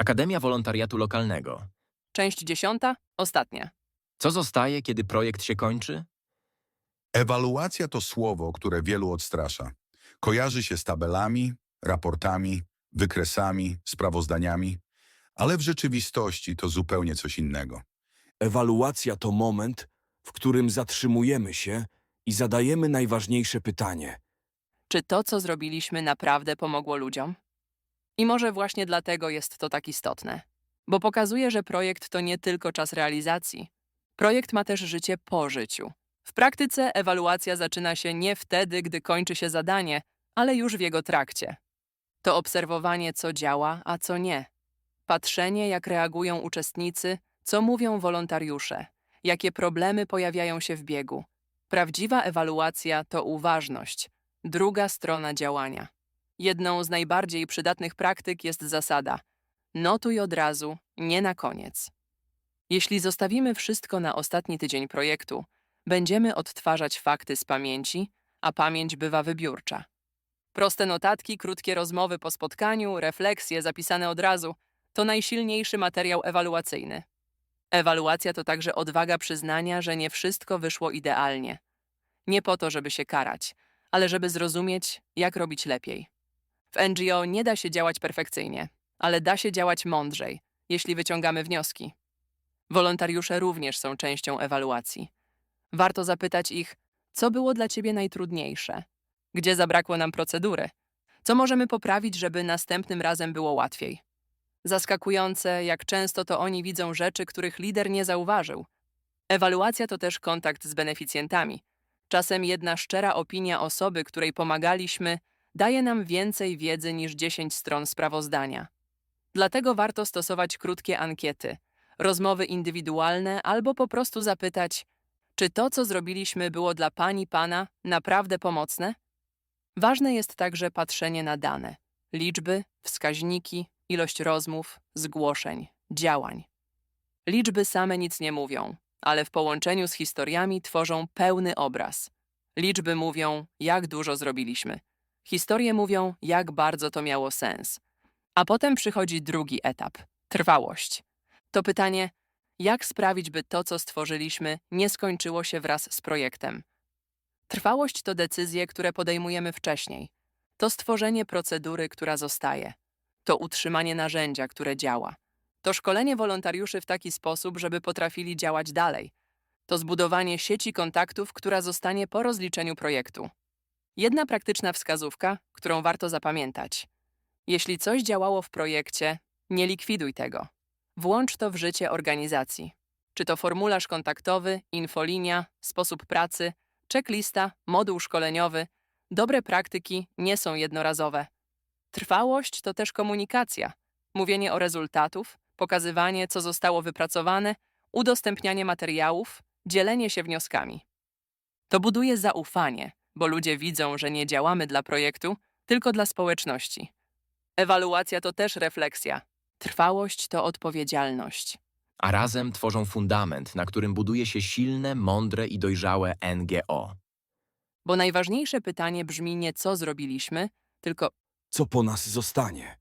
Akademia Wolontariatu Lokalnego. Część dziesiąta, ostatnia. Co zostaje, kiedy projekt się kończy? Ewaluacja to słowo, które wielu odstrasza. Kojarzy się z tabelami, raportami, wykresami, sprawozdaniami, ale w rzeczywistości to zupełnie coś innego. Ewaluacja to moment, w którym zatrzymujemy się i zadajemy najważniejsze pytanie. Czy to, co zrobiliśmy, naprawdę pomogło ludziom? I może właśnie dlatego jest to tak istotne, bo pokazuje, że projekt to nie tylko czas realizacji. Projekt ma też życie po życiu. W praktyce ewaluacja zaczyna się nie wtedy, gdy kończy się zadanie, ale już w jego trakcie. To obserwowanie, co działa, a co nie. Patrzenie, jak reagują uczestnicy, co mówią wolontariusze, jakie problemy pojawiają się w biegu. Prawdziwa ewaluacja to uważność, druga strona działania. Jedną z najbardziej przydatnych praktyk jest zasada: notuj od razu, nie na koniec. Jeśli zostawimy wszystko na ostatni tydzień projektu, będziemy odtwarzać fakty z pamięci, a pamięć bywa wybiórcza. Proste notatki, krótkie rozmowy po spotkaniu, refleksje zapisane od razu to najsilniejszy materiał ewaluacyjny. Ewaluacja to także odwaga przyznania, że nie wszystko wyszło idealnie. Nie po to, żeby się karać, ale żeby zrozumieć, jak robić lepiej. W NGO nie da się działać perfekcyjnie, ale da się działać mądrzej, jeśli wyciągamy wnioski. Wolontariusze również są częścią ewaluacji. Warto zapytać ich, co było dla ciebie najtrudniejsze, gdzie zabrakło nam procedury, co możemy poprawić, żeby następnym razem było łatwiej. Zaskakujące, jak często to oni widzą rzeczy, których lider nie zauważył. Ewaluacja to też kontakt z beneficjentami. Czasem jedna szczera opinia osoby, której pomagaliśmy, daje nam więcej wiedzy niż 10 stron sprawozdania. Dlatego warto stosować krótkie ankiety, rozmowy indywidualne albo po prostu zapytać, czy to, co zrobiliśmy, było dla pani, pana naprawdę pomocne? Ważne jest także patrzenie na dane liczby, wskaźniki, ilość rozmów, zgłoszeń, działań. Liczby same nic nie mówią, ale w połączeniu z historiami tworzą pełny obraz. Liczby mówią, jak dużo zrobiliśmy. Historie mówią, jak bardzo to miało sens. A potem przychodzi drugi etap trwałość. To pytanie, jak sprawić, by to, co stworzyliśmy, nie skończyło się wraz z projektem. Trwałość to decyzje, które podejmujemy wcześniej. To stworzenie procedury, która zostaje. To utrzymanie narzędzia, które działa. To szkolenie wolontariuszy w taki sposób, żeby potrafili działać dalej. To zbudowanie sieci kontaktów, która zostanie po rozliczeniu projektu. Jedna praktyczna wskazówka, którą warto zapamiętać. Jeśli coś działało w projekcie, nie likwiduj tego. Włącz to w życie organizacji. Czy to formularz kontaktowy, infolinia, sposób pracy, checklista, moduł szkoleniowy, dobre praktyki nie są jednorazowe. Trwałość to też komunikacja, mówienie o rezultatów, pokazywanie, co zostało wypracowane, udostępnianie materiałów, dzielenie się wnioskami. To buduje zaufanie, bo ludzie widzą, że nie działamy dla projektu, tylko dla społeczności. Ewaluacja to też refleksja. Trwałość to odpowiedzialność. A razem tworzą fundament, na którym buduje się silne, mądre i dojrzałe NGO. Bo najważniejsze pytanie brzmi nie co zrobiliśmy, tylko Co po nas zostanie?